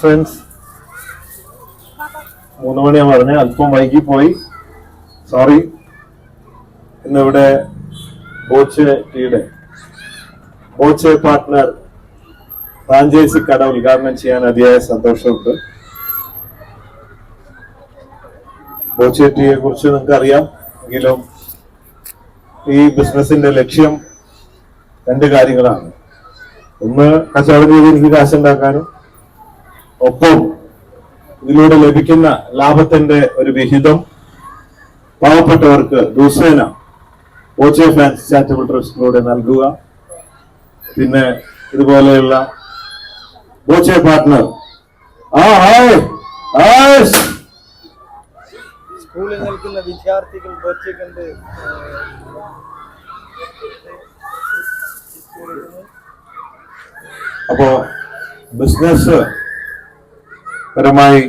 Friends മൂന്ന് മണിയാ പറഞ്ഞ. അല്പം വൈകി പോയി. സോറി ഇന്നിവിടെ ബോച്ച് ടീയുടെ പാർട്ട്ണർ ഫ്രാഞ്ചൈസി കട ഉദ്ഘാടനം ചെയ്യാൻ അതിയായ സന്തോഷമുണ്ട്. ബോച്ച് ടീയെ കുറിച്ച് നിങ്ങൾക്ക് അറിയാം എങ്കിലും ഈ ബിസിനസിന്റെ ലക്ഷ്യം രണ്ട് കാര്യങ്ങളാണ്. ഒന്ന് കച്ചവട രീതിയിൽ എനിക്ക് കാശുണ്ടാക്കാനും ഒപ്പം ഇതിലൂടെ ലഭിക്കുന്ന ലാഭത്തിന്റെ ഒരു വിഹിതം പാവപ്പെട്ടവർക്ക് ദിവസേന ഓച്ചെ ഫാൻസ് ചാരിറ്റബിൾ ട്രസ്റ്റിലൂടെ നൽകുക. പിന്നെ ഇതുപോലെയുള്ള ഓച്ചെ പാർട്ട്ണർ ആ ഹായ് ഹായ് സ്കൂളിൽ നിൽക്കുന്ന വിദ്യാർത്ഥികൾ ബോച്ചെ കണ്ട് അപ്പോ ബിസിനസ് പരമായി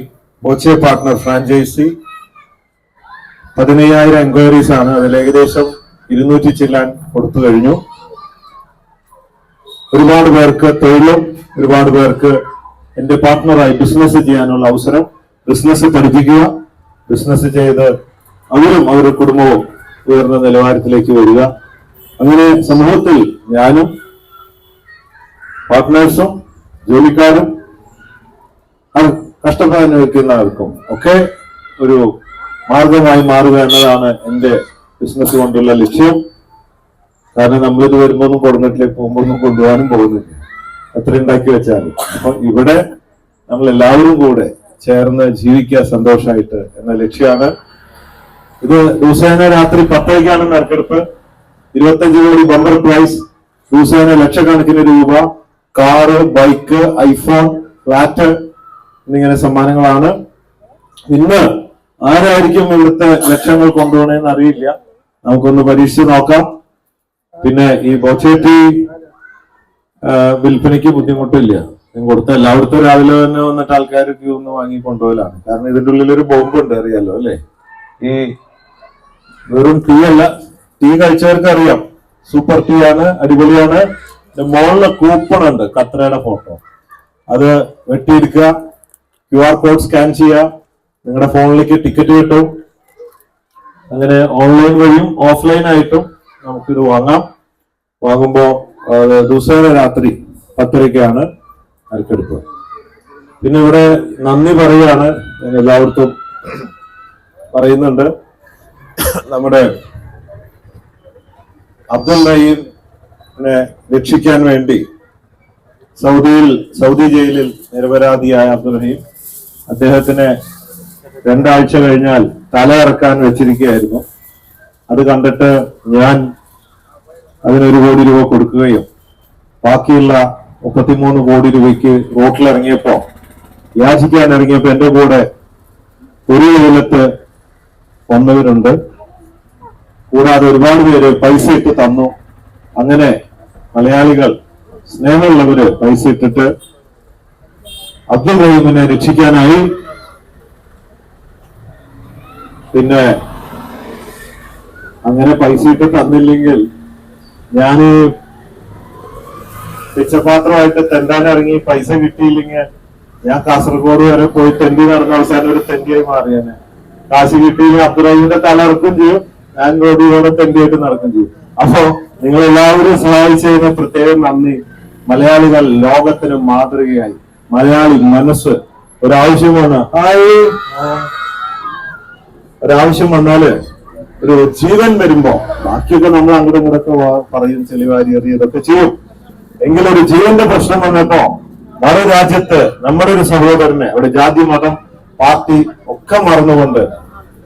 ബോച്ചെ പാർട്ട്ണർ ഫ്രാഞ്ചൈസി. പതിനയ്യായിരം എൻക്വയറീസ് ആണ് അതിൽ ഏകദേശം ഇരുന്നൂറ്റി ചില്ലാൻ കൊടുത്തു കഴിഞ്ഞു. ഒരുപാട് പേർക്ക് തൊഴിലും ഒരുപാട് പേർക്ക് എന്റെ പാർട്ട്ണറായി ബിസിനസ് ചെയ്യാനുള്ള അവസരം ബിസിനസ് പഠിപ്പിക്കുക ബിസിനസ് ചെയ്ത് അവരും അവരുടെ കുടുംബവും ഉയർന്ന നിലവാരത്തിലേക്ക് വരിക. അങ്ങനെ സമൂഹത്തിൽ ഞാനും പാർട്ട്നേഴ്സും ജോലിക്കാരും അത് കഷ്ടപ്പാട് അനുഭവിക്കുന്നവർക്കും ഒക്കെ ഒരു മാർഗമായി മാറുക എന്നതാണ് എന്റെ ബിസിനസ് കൊണ്ടുള്ള ലക്ഷ്യം. കാരണം നമ്മളിത് വരുമ്പോന്നും കുടുംബത്തിലേക്ക് പോകുമ്പോന്നും കൊണ്ടുപോകാനും പോകുന്നില്ല. എത്ര ഉണ്ടാക്കി വെച്ചാലും. അപ്പൊ ഇവിടെ നമ്മൾ എല്ലാവരും കൂടെ ചേർന്ന് ജീവിക്കുക സന്തോഷമായിട്ട് എന്ന ലക്ഷ്യമാണ്. ഇത് ദിവസേന രാത്രി പത്തരയ്ക്കാണ് നറുക്കെടുപ്പ്. ഇരുപത്തഞ്ച് കോടി ബമ്പർ പ്രൈസ്. ദിവസേന ലക്ഷക്കണക്കിന് രൂപ. കാറ് ബൈക്ക് ഐഫോൺ ഫ്ലാറ്റ് എന്നിങ്ങനെ സമ്മാനങ്ങളാണ്. ഇന്ന് ആരായിരിക്കും ഇവിടുത്തെ ലക്ഷങ്ങൾ കൊണ്ടുപോകണേന്ന് അറിയില്ല. നമുക്കൊന്ന് പരീക്ഷിച്ച് നോക്കാം. പിന്നെ ഈ ബോച്ചേറ്റി വിൽപ്പനയ്ക്ക് ബുദ്ധിമുട്ടില്ല. കൊടുത്ത എല്ലായിടത്തും രാവിലെ തന്നെ വന്നിട്ട് ആൾക്കാർ ക്യൂ ഒന്ന് വാങ്ങി കൊണ്ടുപോകലാണ്. കാരണം ഇതിന്റെ ഉള്ളിൽ ഒരു ബോംബ് ഉണ്ട് അറിയാലോ അല്ലേ? ഈ വെറും ടീ അല്ല ടീ കഴിച്ചവർക്ക് അറിയാം സൂപ്പർ ടീ ആണ് അടിപൊളിയാണ്. മുകളിലെ കൂപ്പൺ ഉണ്ട് കത്രയുടെ ഫോട്ടോ. അത് വെട്ടിയെടുക്കുക ക്യു ആർ കോഡ് സ്കാൻ ചെയ്യുക നിങ്ങളുടെ ഫോണിലേക്ക് ടിക്കറ്റ് കിട്ടും. അങ്ങനെ ഓൺലൈൻ വഴിയും ഓഫ്ലൈൻ ആയിട്ടും നമുക്കിത് വാങ്ങാം. വാങ്ങുമ്പോൾ ദിവസേന രാത്രി പത്തരയ്ക്കാണ് നറുക്കെടുപ്പ് പിന്നെ ഇവിടെ നന്ദി പറയാണ്. ഞാൻ എല്ലാവർക്കും പറയുന്നുണ്ട്. നമ്മുടെ അബ്ദുൽ റഹീമിനെ രക്ഷിക്കാൻ വേണ്ടി സൗദിയിൽ സൗദി ജയിലിൽ നിരപരാധിയായ അബ്ദുൽ റഹീം അദ്ദേഹത്തിന് രണ്ടാഴ്ച കഴിഞ്ഞാൽ തല ഇറക്കാൻ വെച്ചിരിക്കുകയായിരുന്നു. അത് കണ്ടിട്ട് ഞാൻ അതിനൊരു കോടി രൂപ കൊടുക്കുകയും ബാക്കിയുള്ള മുപ്പത്തിമൂന്ന് കോടി രൂപയ്ക്ക് റോട്ടിൽ ഇറങ്ങിയപ്പോ യാചിക്കാൻ ഇറങ്ങിയപ്പോ എന്റെ കൂടെ ഒരു കൊല്ലത്ത് വന്നവരുണ്ട്. കൂടാതെ ഒരുപാട് പേര് പൈസ ഇട്ട് തന്നു. അങ്ങനെ മലയാളികൾ സ്നേഹമുള്ളവര് പൈസ ഇട്ടിട്ട് അബ്ദുൾ റഹീമിനെ രക്ഷിക്കാനായി. പിന്നെ അങ്ങനെ പൈസ ഇട്ട് തന്നില്ലെങ്കിൽ ഞാൻ പിച്ചപാത്രമായിട്ട് തെണ്ടാൻ ഇറങ്ങി പൈസ കിട്ടിയില്ലെങ്കിൽ ഞാൻ കാസർഗോഡ് വരെ പോയി തെണ്ടി നടന്ന അവസാനം ഒരു തെണ്ടിയായി മാറിയാണ് കാശ് കിട്ടിയില്ലെങ്കിൽ അബ്ദുറഹിമിന്റെ തല ഇറക്കും ചെയ്യും. ഞാൻ റോഡിലൂടെ തെണ്ടിയായിട്ട് നടക്കും ചെയ്യും. അപ്പോ നിങ്ങൾ എല്ലാവരും സഹായിച്ചതിന് പ്രത്യേകം നന്ദി. മലയാളികൾ ലോകത്തിന് മാതൃകയായി. മലയാളി മനസ്സ് ഒരാവശ്യമാണ് ഹായ്. ഒരാവശ്യം വന്നാൽ ഒരു ജീവൻ വരുമ്പോ ബാക്കിയൊക്കെ നമ്മൾ അങ്ങോട്ടും ഇങ്ങോട്ടൊക്കെ പറയും ചെളിവാരി എറിയതൊക്കെ ചെയ്യും. എങ്കിലും ഒരു ജീവന്റെ പ്രശ്നം വന്നപ്പോ മറു രാജ്യത്ത് നമ്മുടെ ഒരു സഹോദരനെ അവിടെ ജാതി മതം പാർട്ടി ഒക്കെ മറന്നുകൊണ്ട്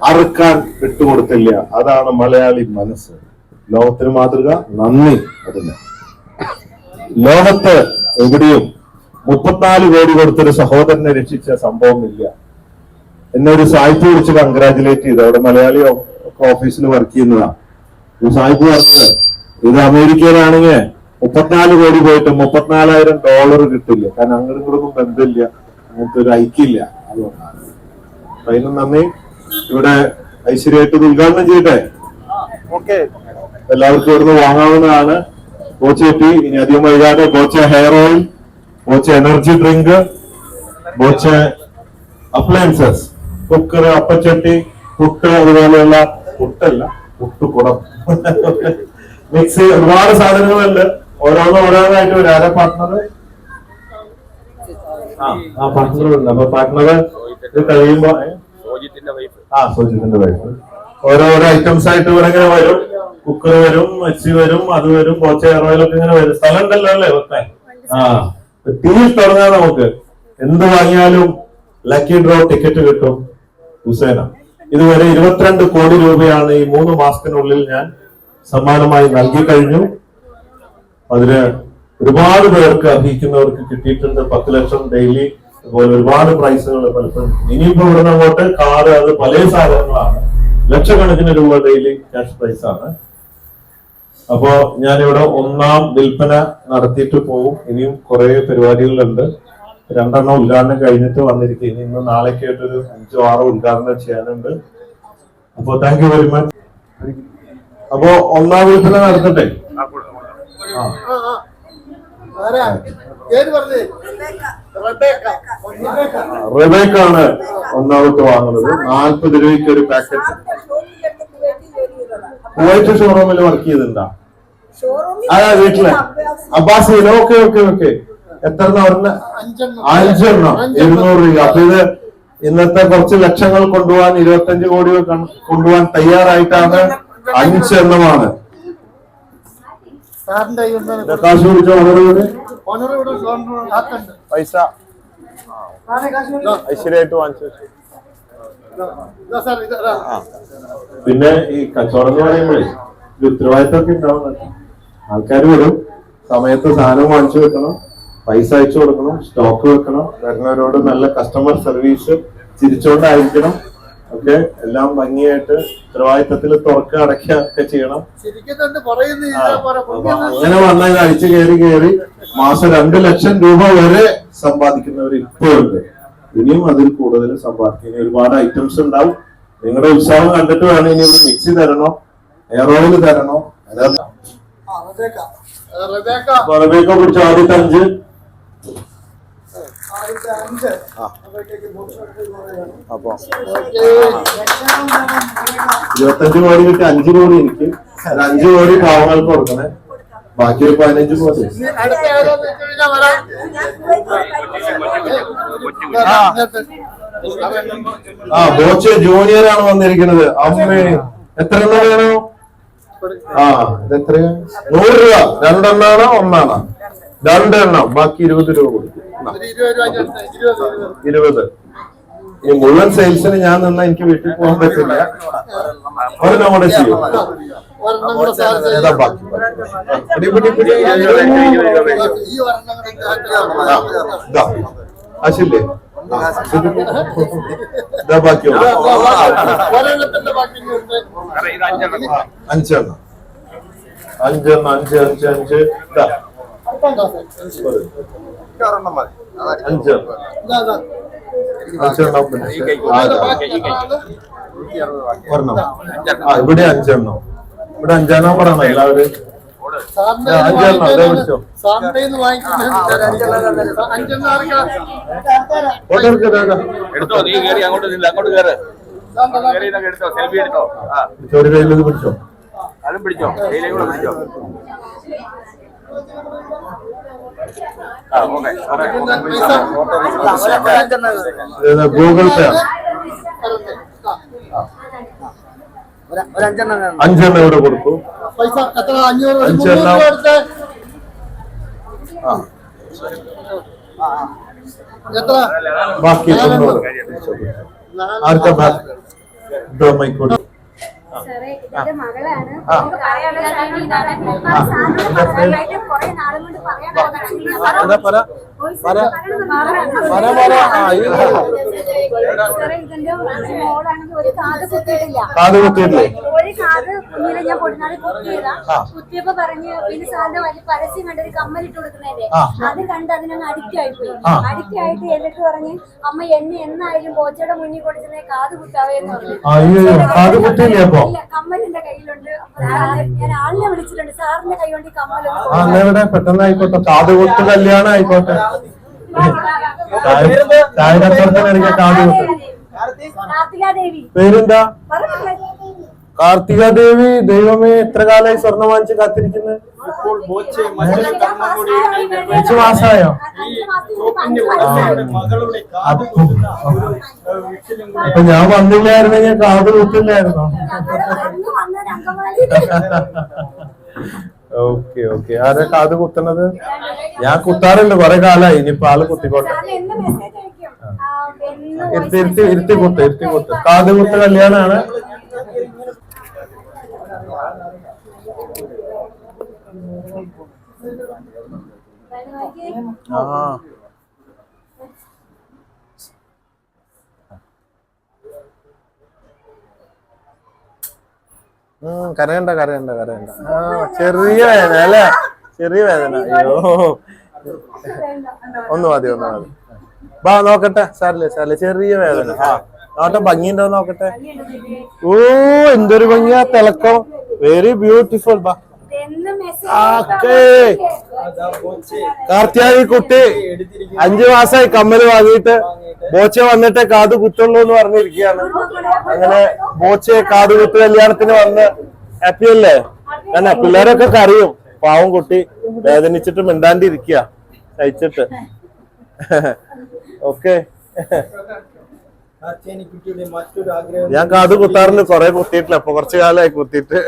അറുക്കാൻ വിട്ടുകൊടുത്തില്ല. അതാണ് മലയാളി മനസ്സ്. ലോകത്തിന് മാതൃക നന്ദി അതിന്. ലോകത്ത് എവിടെയും മുപ്പത്തിനാല് കോടി കൊടുത്തൊരു സഹോദരനെ രക്ഷിച്ച സംഭവമില്ല. എന്നെ ഒരു സായിപ്പ് വിളിച്ച് കൺഗ്രാചുലേറ്റ് ചെയ്തു. അവിടെ മലയാളി ഒക്കെ ഓഫീസിൽ വർക്ക് ചെയ്യുന്നതാണ് ഒരു സായിപ്പ് പറഞ്ഞത് ഇത് അമേരിക്കയിലാണെങ്കിൽ മുപ്പത്തിനാല് കോടി പോയിട്ട് മുപ്പത്തിനാലായിരം ഡോളർ കിട്ടില്ല. കാരണം അങ്ങോട്ടും ഇങ്ങോട്ടും ബന്ധമില്ല. അങ്ങനത്തെ ഒരു ഐക്യമില്ല അതുകൊണ്ടാണ്. അപ്പൊ അതിന് നന്ദി. ഇവിടെ ഐശ്വര്യമായിട്ട് ഉദ്ഘാടനം ചെയ്യട്ടെ? ഓക്കെ. എല്ലാവർക്കും ഇവിടുന്ന് വാങ്ങാവുന്നതാണ്. കോച്ചേറ്റി ഇനി അധികം വൈകാതെ kwacha hair oil coach energy drink Boche appliances cooker അപ്പച്ചട്ടി പുട്ട് അതുപോലെയുള്ള പുട്ടല്ല പുട്ടുകുടം മിക്സി ഒരുപാട് സാധനങ്ങളുണ്ട്. ഓരോന്നും ഓരോന്നായിട്ട് വരും. ആരാ പാർട്ട്ണർ ആ പാർട്ട്ണർ ഉണ്ട്. അപ്പൊ പാർട്ട്ണർ കഴിയുമ്പോ ആ സോജിത്തിന്റെ വൈഫ് ഓരോരോ ഐറ്റംസ് ആയിട്ട് ഇവിടെ ഇങ്ങനെ വരും. കുക്കർ വരും മച്ചി വരും അത് വരും പോച്ച എയറോയിലൊക്കെ ഇങ്ങനെ വരും. സ്ഥലം ഉണ്ടല്ലോ അല്ലേ വെക്കാൻ ആ. ടീ തുടങ്ങാൻ നമുക്ക്. എന്ത് വാങ്ങിയാലും ലക്കി ഡ്രോ ടിക്കറ്റ് കിട്ടും ഹുസൈന. ഇതുവരെ ഇരുപത്തിരണ്ട് കോടി രൂപയാണ് ഈ മൂന്ന് മാസത്തിനുള്ളിൽ ഞാൻ സമ്മാനമായി നൽകി കഴിഞ്ഞു. അതിന് ഒരുപാട് പേർക്ക് അർഹിക്കുന്നവർക്ക് കിട്ടിയിട്ടുണ്ട്. പത്ത് ലക്ഷം ഡെയിലി അതുപോലെ ഒരുപാട് പ്രൈസുകൾ പലപ്പോഴും. ഇനിയിപ്പോ ഇവിടുന്ന് അങ്ങോട്ട് കാറ് അത് പല സാധനങ്ങളാണ്. ലക്ഷക്കണക്കിന് രൂപ ഡെയിലി ക്യാഷ് പ്രൈസാണ് അപ്പോ ഞാനിവിടെ ഒന്നാം വിൽപ്പന നടത്തിയിട്ട് പോകും ഇനിയും കുറെ പരിപാടികളുണ്ട്. രണ്ടെണ്ണം ഉദ്ഘാടനം കഴിഞ്ഞിട്ട് വന്നിരിക്കും. ഇനി ഇന്ന് നാളേക്ക് ആയിട്ടൊരു അഞ്ചോ ആറോ ഉദ്ഘാടനം ചെയ്യാനുണ്ട്. അപ്പോ താങ്ക് യു വെരി മച്ച് അപ്പോ ഒന്നാം വിൽപ്പന നടത്തട്ടെ? റബേക്കാണ് ഒന്നാമത്തെ വാങ്ങുന്നത്. നാൽപ്പത് രൂപയ്ക്ക് ഒരു പാക്കറ്റ് കുവൈറ്റ് ഷോറൂമിൽ വർക്ക് ചെയ്തിട്ടുണ്ടാ? അതാ വീട്ടിൽ. അബ്ബാസിയിലോ ഓക്കെ ഓക്കെ ഓക്കെ എത്ര പറഞ്ഞ? അഞ്ചെണ്ണം. ഇരുന്നൂറ് രൂപ. അപ്പൊ ഇത് ഇന്നത്തെ കുറച്ച് ലക്ഷങ്ങൾ കൊണ്ടുപോകാൻ ഇരുപത്തഞ്ച് കോടി കൊണ്ടുപോകാൻ തയ്യാറായിട്ടാണ് അഞ്ചെണ്ണമാണ്. കാശ് ഓണർ ആക്കണ്ട് പൈസ? ഐശ്വര്യമായിട്ട് വാങ്ങിച്ചു ഇതാ, ഇതാ സാർ ഇത് ഇതാ. പിന്നെ ഈ കച്ചവടം എന്ന് പറയുമ്പോഴേ ഒരു ഉത്തരവാദിത്തമൊക്കെ ഉണ്ടാവുന്നുണ്ട് ആൾക്കാർ വരും. സമയത്ത് സാധനം വാങ്ങിച്ചു വെക്കണം. പൈസ അയച്ചു കൊടുക്കണം. സ്റ്റോക്ക് വെക്കണം. വരുന്നവരോട് നല്ല കസ്റ്റമർ സർവീസ് ചിരിച്ചോണ്ടായിരിക്കണം ഒക്കെ എല്ലാം ഭംഗിയായിട്ട് ഉത്തരവാദിത്തത്തിൽ തുറക്കുക അടയ്ക്കുക ഒക്കെ ചെയ്യണം. അങ്ങനെ വന്ന ഇത് അടിച്ചു കയറി കയറി മാസം രണ്ട് ലക്ഷം രൂപ വരെ സമ്പാദിക്കുന്നവർ ഇപ്പോഴുണ്ട്. ഇനിയും അതിൽ കൂടുതൽ സമ്പാദിക്കും. ഇനി ഒരുപാട് ഐറ്റംസ് ഉണ്ടാവും. നിങ്ങളുടെ ഉത്സാഹം കണ്ടിട്ട് വേണം ഇനി ഒരു മിക്സി തരണോ? എയർ ഓയിൽ തരണോ? റബേക്ക. പിടിച്ച ആദ്യത്തെ അഞ്ച്. അപ്പൊ ഇരുപത്തഞ്ച് കോടി കിട്ടി അഞ്ച് കോടി എനിക്ക്. അഞ്ചു അഞ്ച് കോടി പാവങ്ങൾക്ക് കൊടുക്കണേ. ബാക്കി ഒരു പതിനഞ്ച്. ആ. ബോച്ച് ജൂനിയർ ആണ് വന്നിരിക്കുന്നത്. അമ്മേ എത്ര എണ്ണ വേണോ? ആ ഇത് എത്രയാ നൂറ് രൂപ. രണ്ടെണ്ണാണോ ഒന്നാണോ? രണ്ടെണ്ണം. ബാക്കി ഇരുപത് രൂപ കൊടുക്കും. ഒരു ഇരുപത്. ഈ മുഴുവൻ സെയിൽസിന് ഞാൻ നിന്നാ എനിക്ക് വീട്ടിൽ പോകാൻ പറ്റില്ല. ഒരെണ്ണം കൂടെ ചെയ്യും. ഏതാ ബാക്കി. അഞ്ചെണ്ണം. അഞ്ചെണ്ണം. അഞ്ച് അഞ്ച് അഞ്ച്. അഞ്ചെണ്ണം. അഞ്ചെണ്ണം പിന്നെ? ഒരെണ്ണം ആ ഇവിടെ അഞ്ചെണ്ണം. ഇവിടെ അഞ്ചാം നമ്പർ ആണ്. എല്ലാവരും. എടുത്തോ നീ കേറി അങ്ങോട്ട് നില്ല അങ്ങോട്ട് കേറ്. കേറി ഇതൊക്കെ എടുത്തോ സെൽഫി എടുത്തോ. ഒരു പിടിച്ചോ. അതും പിടിച്ചോ കൂടെ പിടിച്ചോ. Google Pay. അഞ്ചെണ്ണം ഇവിടെ കൊടുത്തു പൈസ എത്ര? അഞ്ഞൂറ് അഞ്ചെണ്ണം. എത്ര? ബാക്കി തൊണ്ണൂറ് ആർക്കാ ബാക്കി സാറേ, ഇതെന്റെ മകളാണ്. ഒരു കാത് കുത്തിയിട്ടില്ല. കാത് കുത്തിയിട്ടില്ലേ? ഒരു കാത് കുഞ്ഞിനെ ഞാൻ കുത്തിയതാ. കുത്തിയപ്പോ പറഞ്ഞ് പിന്നെ സാറിന്റെ വലിയ പരസ്യം കണ്ടൊരു കമ്മലിട്ട് കൊടുക്കുന്നതിന്റെ ആ. അത് കണ്ട് അതിനങ്ങ് അഡിക്റ്റ് ആയിപ്പോയി. ആ. അഡിക്റ്റ് ആയിട്ട് എന്നിട്ട് പറഞ്ഞ് അമ്മ എന്നെ എന്നായാലും ബോച്ചയുടെ മുന്നിൽ കൊടുക്കുന്ന കാത് കുത്താവേന്ന് പറഞ്ഞു. അയ്യോ കാത് കുത്തിയില്ലേ അപ്പൊ? ഇല്ല, കമ്മലിന്റെ കയ്യിലുണ്ട്. ഞാൻ- ഞാൻ വിളിച്ചിട്ടുണ്ട്. സാറിന്റെ കൈ കൊണ്ട് ഈ ആ എന്നാ ഇവിടെ പെട്ടെന്ന് ആയിക്കോട്ടെ കാത് കുത്ത് കല്യാണം ആയിക്കോട്ടെ ചായ കച്ചവടത്തിനിടയ്ക്ക് കാത് കുത്ത് കാർത്തികാദേവി. പേരെന്താ? കാർത്തിക ദേവി ദൈവമേ എത്ര കാലമായി സ്വർണം വാങ്ങിച്ച് കാത്തിരിക്കുന്നത് ഇപ്പോൾ ബോച്ചെ മറ്റൊരു കർമ്മം കൂടി അഞ്ചു മാസമായോ? അഞ്ച് മാസത്തിന് മുമ്പ് അഞ്ച് അവരുടെ മകളുടെ കാത് കുത്തുന്ന ഒരു വീട്ടിലും കൂടെ അപ്പൊ ഞാൻ വന്നില്ലായിരുന്നെങ്കിൽ കാത് കുത്തില്ലായിരുന്നോ. Okay okay. ആരാ കാത് കുത്തണത് ഞാൻ കുത്താറുണ്ട് കൊറേ കാലായി. ഇനിയിപ്പോ ആൾ കുത്തിക്കോട്ടെ. ഇരുത്തി ഇരുത്തി ഇരുത്തി കുത്ത് ഇരുത്തി കുത്ത്. കാത് കുത്ത് കല്യാണാണ്? ആ. കരയണ്ട കരയണ്ട കരയണ്ട. ആ ചെറിയ വേദന അല്ലേ? ചെറിയ വേദന. അയ്യോ. ഒന്ന് മതി ഒന്ന് മതി. ബാ നോക്കട്ടെ സാറില്ലേ സാറില്ലേ ചെറിയ വേദന. ആ നോട്ടെ ഭംഗിയുണ്ടോ നോക്കട്ടെ? ഓ എന്തൊരു ഭംഗിയാ തിളക്കം. വെരി ബ്യൂട്ടിഫുൾ ബാ. കാർത്തിയാനി കുട്ടി അഞ്ചു മാസമായി കമ്മൽ വാങ്ങിയിട്ട് ബോച്ച വന്നിട്ട് കാത് കുത്തുള്ളൂ എന്ന് പറഞ്ഞിരിക്കുകയാണ്. അങ്ങനെ ബോച്ചയെ കാത് കുത്തു കല്യാണത്തിന് വന്ന് ഹാപ്പി അല്ലേ? തന്നെ പിള്ളേരൊക്കെ കറിയും പാവം കുട്ടി വേദനിച്ചിട്ട് മിണ്ടാണ്ടിരിക്കുക കഴിച്ചിട്ട്. ഓക്കെ. ഞാൻ കാത് കുത്താറുണ്ട് കൊറേ കുത്തിയിട്ടില്ല. അപ്പൊ കുറച്ചു കാലമായി കുത്തിയിട്ട്.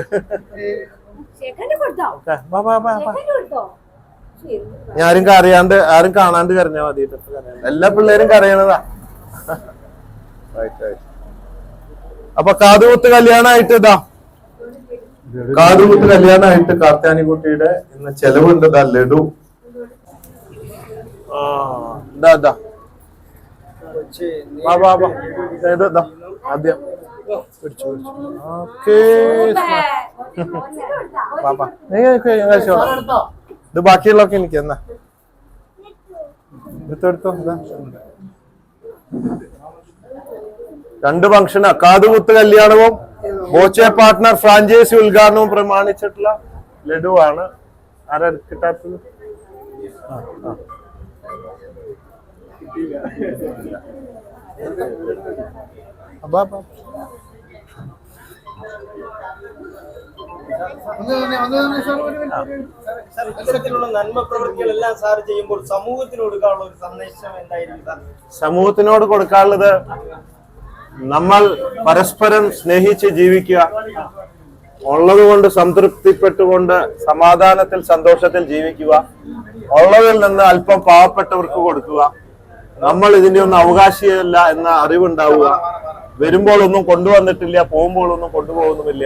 ആരും കരയാണ്ട് ആരും കാണാണ്ട് കരഞ്ഞാ മതി. എല്ലാ പിള്ളേരും കരയണതാ. അപ്പൊ കാതുകുത്ത് കല്യാണമായിട്ട് ഇതാ. കാതുകുത്ത് കല്യാണമായിട്ട് കാർത്താനിക്കുട്ടിയുടെ ഇന്ന് ചെലവുണ്ട് ഇതാ ലഡു. ആ ഇതാ ഇതാ. വാ വാ വാ. ദേ ഇതാ. ആദ്യം. പിടിച്ചു ഓക്കേ ഇത് ബാക്കിയുള്ളൊക്കെ എനിക്ക് എന്നാ. എടുത്തെടുത്തോ. രണ്ട് ഫംഗ്ഷനാ കാതുകുത്ത് കല്യാണവും ബോച്ചെ പാർട്ട്ണർ ഫ്രാഞ്ചൈസി ഉദ്ഘാടനവും പ്രമാണിച്ചിട്ടുള്ള ലഡുവാണ്. ആണ് കിട്ടാത്തത്? ആ, ആ. അപ്പാ, അപ്പാ. ഇത്തരത്തിലുള്ള നന്മ പ്രവൃത്തികളെല്ലാം സാർ ചെയ്യുമ്പോൾ സമൂഹത്തിന് കൊടുക്കാനുള്ള ഒരു സന്ദേശം എന്തായിരിക്കും സമൂഹത്തിനോട് കൊടുക്കാനുള്ളത് നമ്മൾ പരസ്പരം സ്നേഹിച്ച് ജീവിക്കുക. ഉള്ളത് കൊണ്ട് സംതൃപ്തിപ്പെട്ടുകൊണ്ട് സമാധാനത്തിൽ സന്തോഷത്തിൽ ജീവിക്കുക. ഉള്ളതിൽ നിന്ന് അല്പം പാവപ്പെട്ടവർക്ക് കൊടുക്കുക. നമ്മൾ ഇതിന്റെ ഒന്നും അവകാശിയല്ല എന്ന അറിവുണ്ടാവുക. വരുമ്പോൾ ഒന്നും കൊണ്ടുവന്നിട്ടില്ല പോകുമ്പോൾ ഒന്നും കൊണ്ടുപോകുന്നുമില്ല.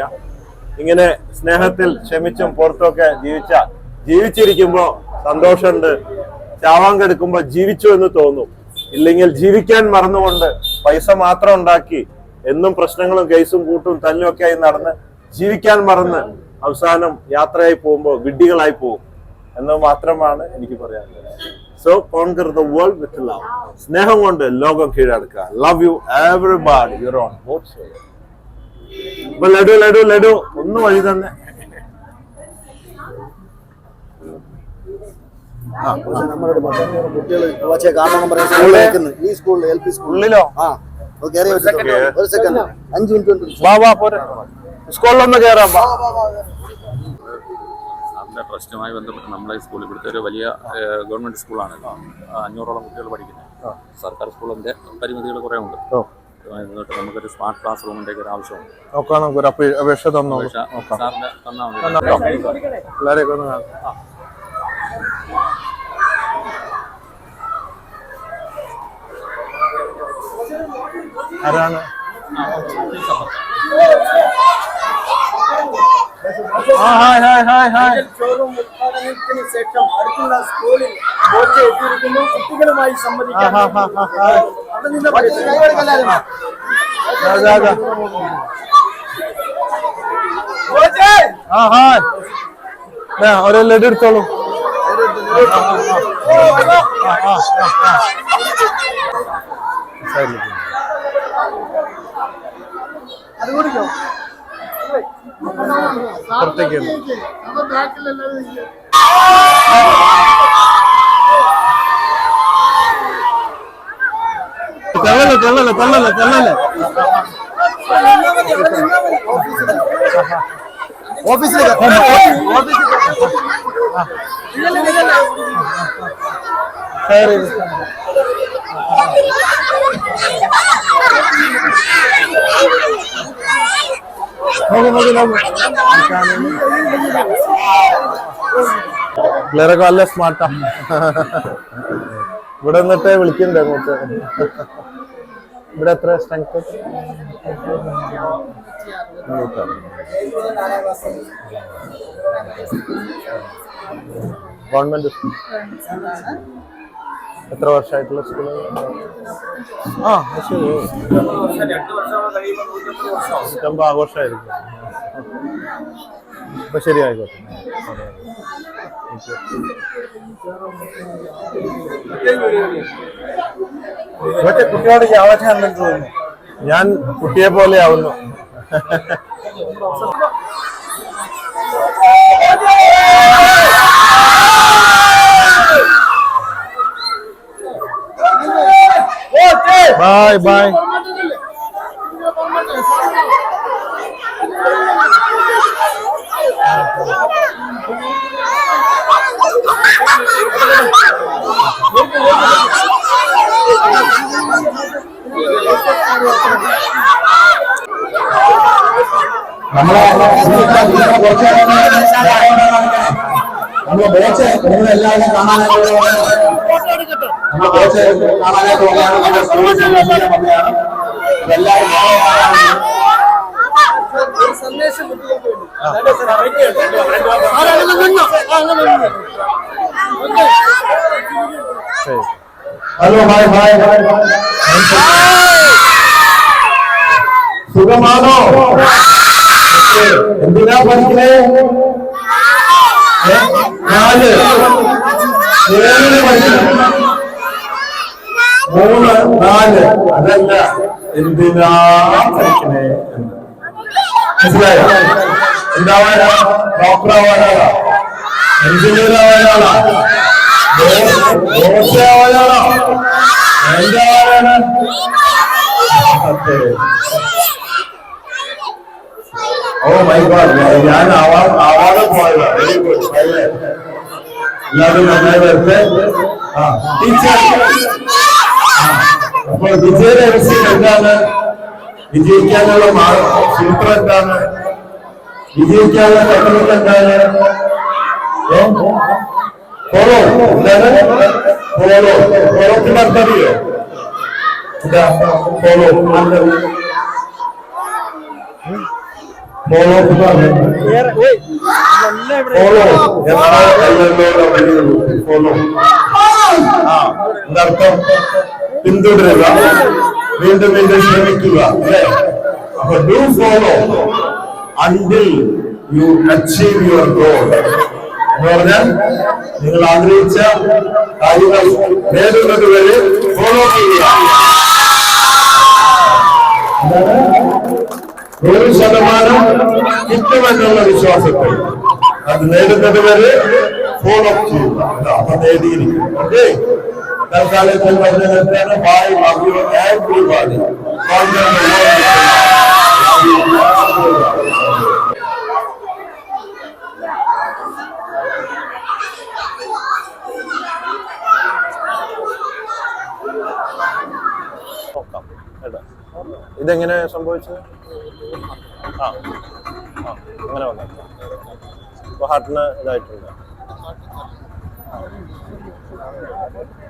ഇങ്ങനെ സ്നേഹത്തിൽ ക്ഷമിച്ചും പുറത്തൊക്കെ ജീവിച്ച ജീവിച്ചിരിക്കുമ്പോൾ സന്തോഷമുണ്ട്. ചാവാൻ കെടുക്കുമ്പോ ജീവിച്ചു എന്ന് തോന്നും. ഇല്ലെങ്കിൽ ജീവിക്കാൻ മറന്നുകൊണ്ട് പൈസ മാത്രം ഉണ്ടാക്കി എന്നും പ്രശ്നങ്ങളും കേസും കൂട്ടും തല്ലും ആയി നടന്ന് ജീവിക്കാൻ മറന്ന് അവസാനം യാത്രയായി പോകുമ്പോൾ വിഡ്ഢികളായി പോകും. എന്ന് മാത്രമാണ് എനിക്ക് പറയാനുള്ളത്. So conquer the world with love സ്നേഹം കൊണ്ട് ലോകം കീഴടക്കുക. Love you everybody your own both ഇപ്പൊ ലഡു ലഡു ലഡു. ഒന്ന് വഴി തന്നെ. വെച്ചിട്ടുണ്ട് ഒരു സെക്കൻഡ് അഞ്ച് മിനിറ്റ് സ്കൂളിലൊന്ന് കയറാം നമ്മുടെ ട്രസ്റ്റുമായി ബന്ധപ്പെട്ട് നമ്മളെ സ്കൂൾ ഇവിടുത്തെ ഒരു വലിയ ഗവൺമെന്റ് ഗവൺമെന്റ് സ്കൂളാണ്. അഞ്ഞൂറോളം കുട്ടികൾ പഠിക്കുന്നത്. സർക്കാർ സ്കൂളിന്റെ പരിമിതികൾ കുറേ ഉണ്ട്. നമുക്കൊരു സ്മാർട്ട് ക്ലാസ് റൂമിന്റെ ഒക്കെ ഒരു ആവശ്യമുണ്ട്. നോക്കാം നമുക്കൊരു അപേക്ഷ തന്നോളൂ നോക്കാം. സാറിന് തന്നാൽ തന്നോ. മതി. പിള്ളേരെയൊക്കെ ഒന്ന് കാണാം. ആരാണ്? ഷോറൂം ഉദ്ഘാടനത്തിന് ശേഷം അടുത്തുള്ള സ്കൂളിൽ ബോച്ച എത്തിയിരിക്കുന്നു. കുട്ടികളുമായി ആ. അവിടെ നിന്ന് ഒരു ലഡു എടുത്തോളൂ. അത്. കുടിക്കോ. പുറത്തേക്ക്. തള്ളല്ലേ തള്ളല്ലേ തള്ളല്ലേ തള്ളല്ലേ ഓഫീസിലേക്ക് നോക്ക് പിള്ളേരൊക്കെ നല്ല സ്മാർട്ടാ. ഇവിടെ നിന്നിട്ട് വിളിക്കണ്ടേ അങ്ങോട്ട്? ഇവിടെ എത്ര സ്ട്രെങ്ത് ഗവൺമെന്റ് എത്ര വർഷമായിട്ടുള്ള സ്കൂൾ ആ ശരി. നൂറ്റമ്പത് ആഘോഷമായിരിക്കും. അപ്പൊ ശരി ആയിക്കോട്ടെ മറ്റേ കുട്ടിയോട് തോന്നുന്നു ഞാൻ കുട്ടിയെ പോലെ ആവുന്നു. ബൈ ബൈ നമ്മളെ നമ്മളെ ബോച്ച് നിങ്ങൾ എല്ലാവരും കാണാനായിട്ട് നമ്മളെ ബോച്ച് കാണാനായിട്ട് വന്നതാണ് നമ്മുടെ സ്കൂളിൽ സന്ദർശിക്കാൻ വന്നതാണ്. എല്ലാവരും സന്ദേശം ഹലോ ഹായ് ഹായ് സുഖമാണോ? എന്തിനാ പഠിക്കണേ? നാല്. ഏഴ് പഠിക്കണം. മൂന്ന് നാല്. അതല്ല എന്തിനാ പഠിക്കണേ എന്ന്. മനസ്സിലായോ? എന്താവാനാ? ഡോക്ടർ ആവാനാളാ എഞ്ചിനീയർ ആവാനാളാ ദോശ ആവാനാണോ എന്താവാനാണ്? ഓ മൈ ഗോഡ് ഞാൻ അവാർഡ് ആവാതെ പോയതാ. വെരി ഗുഡ് എല്ലാവരും നന്നായി വരട്ടെ? ആ ടീച്ചർ. അപ്പോൾ വിജയ രഹസ്യം എന്താണ്? വിജയിക്കാനുള്ള സൂത്രം എന്താണ്? വിജയിക്കാനുള്ള ടെക്നിക്ക് എന്താണ്? പോളോ എന്താണ്? പോളോ പോളോത്തിന് അർത്ഥം അറിയോ എന്താ? പോളോ എന്താണ്? പോളോ എന്ന് പറഞ്ഞാൽ വേറെ ഓയ് ഇതെല്ലാം ഫോളോ ഫോളോ ആ എന്നർത്ഥം പിന്തുടരുക. വീണ്ടും വീണ്ടും ശ്രമിക്കുക അല്ലേ? അപ്പൊ do follow until you achieve your goal എന്ന് പറഞ്ഞാൽ നിങ്ങൾ ആഗ്രഹിച്ച കാര്യങ്ങൾ നേടുന്നത് വരെ ഫോളോ ചെയ്യുക? നൂറ് ശതമാനം കിട്ടുമെന്നുള്ള വിശ്വാസത്തിൽ അത് നേടുന്നത് വരെ ഫോളോ ചെയ്യുക. അപ്പൊ നേടിയിരിക്കും ഓക്കെ പറഞ്ഞ നിർത്താന് ബായ് ലവ് യു കേട്ടോ? ഇതെങ്ങനെ സംഭവിച്ചത്? ആ. ആ. അങ്ങനെ വന്നു അപ്പോൾ ഹാർട്ടിന് ഇതായിട്ടുണ്ട്.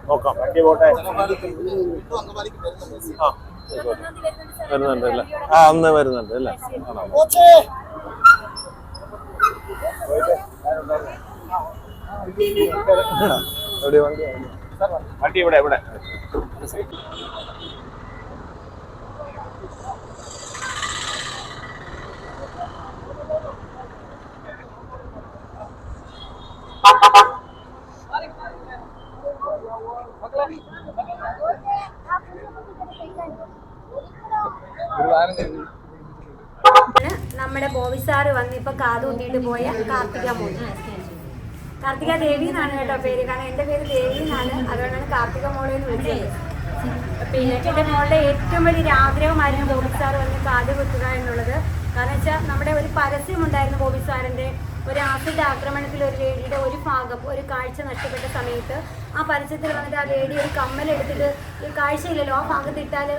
നോക്കാം. വണ്ടി പോട്ടെ. ആ. വരുന്നുണ്ട് അല്ലേ ആ അന്ന് വരുന്നുണ്ട് അല്ലേ? വണ്ടി? ഇവിടെ ഇവിടെ ഇവിടെ. നമ്മുടെ ബോബി സാറ് വന്ന് ഇപ്പൊ കാത് കുത്തിയിട്ട് പോയ കാർത്തിക മോഹൻ കാർത്തിക ദേവി എന്നാണ് കേട്ടോ പേര്. കാരണം എന്റെ പേര് ദേവി എന്നാണ്. അതുകൊണ്ടാണ് കാർത്തിക മോളെ എന്ന് വിളിച്ചത്. പിന്നെ എന്റെ മോളുടെ ഏറ്റവും വലിയൊരു ആഗ്രഹമായിരുന്നു ബോബി സാർ വന്ന് കാത് കുത്തുക എന്നുള്ളത്. കാരണം വെച്ചാൽ നമ്മുടെ ഒരു പരസ്യം ഉണ്ടായിരുന്നു ബോബി സാറിന്റെ. ഒരു ആസിഡ് ആക്രമണത്തിൽ ഒരു ലേഡിയുടെ ഒരു ഭാഗം ഒരു കാഴ്ച നഷ്ടപ്പെട്ട സമയത്ത് ആ പരസ്യത്തിൽ വന്നിട്ട് ആ ലേഡി ഒരു കമ്മൽ എടുത്തിട്ട് ഈ കാഴ്ചയില്ലല്ലോ. ആ ഭാഗത്ത് ഇട്ടാൽ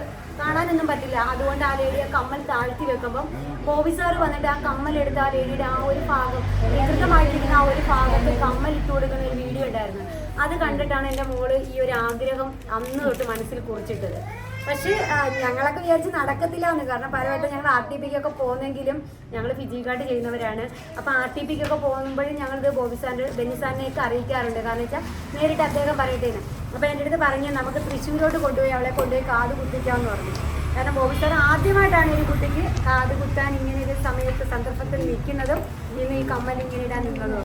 കാണാനൊന്നും പറ്റില്ല. അതുകൊണ്ട് ആ ലേഡി ആ കമ്മൽ താഴ്ത്തി വെക്കുമ്പം ബോബി വന്നിട്ട് ആ കമ്മൽ എടുത്ത് ആ ലേഡിയുടെ ആ ഒരു ഭാഗം വികൃതമായിട്ടിരിക്കുന്ന ആ ഒരു ഭാഗത്ത് കമ്മൽ ഇട്ട് കൊടുക്കുന്ന ഒരു വീഡിയോ ഉണ്ടായിരുന്നു. അത് കണ്ടിട്ടാണ് എന്റെ മോൾ ഈ ഒരു ആഗ്രഹം അന്ന് തൊട്ട് മനസ്സിൽ കുറിച്ചിട്ടത്. പക്ഷേ ഞങ്ങളൊക്കെ വിചാരിച്ച് നടക്കത്തില്ല എന്ന് കാരണം പലവട്ടം ഞങ്ങൾ ആർ ടി പിക്കൊക്കെ പോകുന്നെങ്കിലും ഞങ്ങൾ ഫിജിക്കാട്ട് ചെയ്യുന്നവരാണ്. അപ്പോൾ ആർ ടി പിക്കൊക്കെ പോകുമ്പോഴും ഞങ്ങളിത് ബോബി സാറിന്റെ ബെന്നി സാറിനെയൊക്കെ അറിയിക്കാറുണ്ട്. കാരണം വെച്ചാൽ നേരിട്ട് അദ്ദേഹം പറയട്ടേന്ന് അപ്പോൾ എന്റെ അടുത്ത് പറഞ്ഞ് നമുക്ക് തൃശ്ശൂരോട്ട് കൊണ്ടുപോയി അവളെ കൊണ്ടുപോയി കാത് കുത്തിക്കാമെന്ന് പറഞ്ഞു. കാരണം ബോബി സാർ ആദ്യമായിട്ടാണ് ഈ കുട്ടിക്ക് കാത് കുത്താൻ ഇങ്ങനെ ഒരു സമയത്ത് സന്ദർഭത്തിൽ നിൽക്കുന്നതും ഇന്ന് ഈ കമ്മൽ ഇങ്ങനെ ഇടാൻ നിന്നതും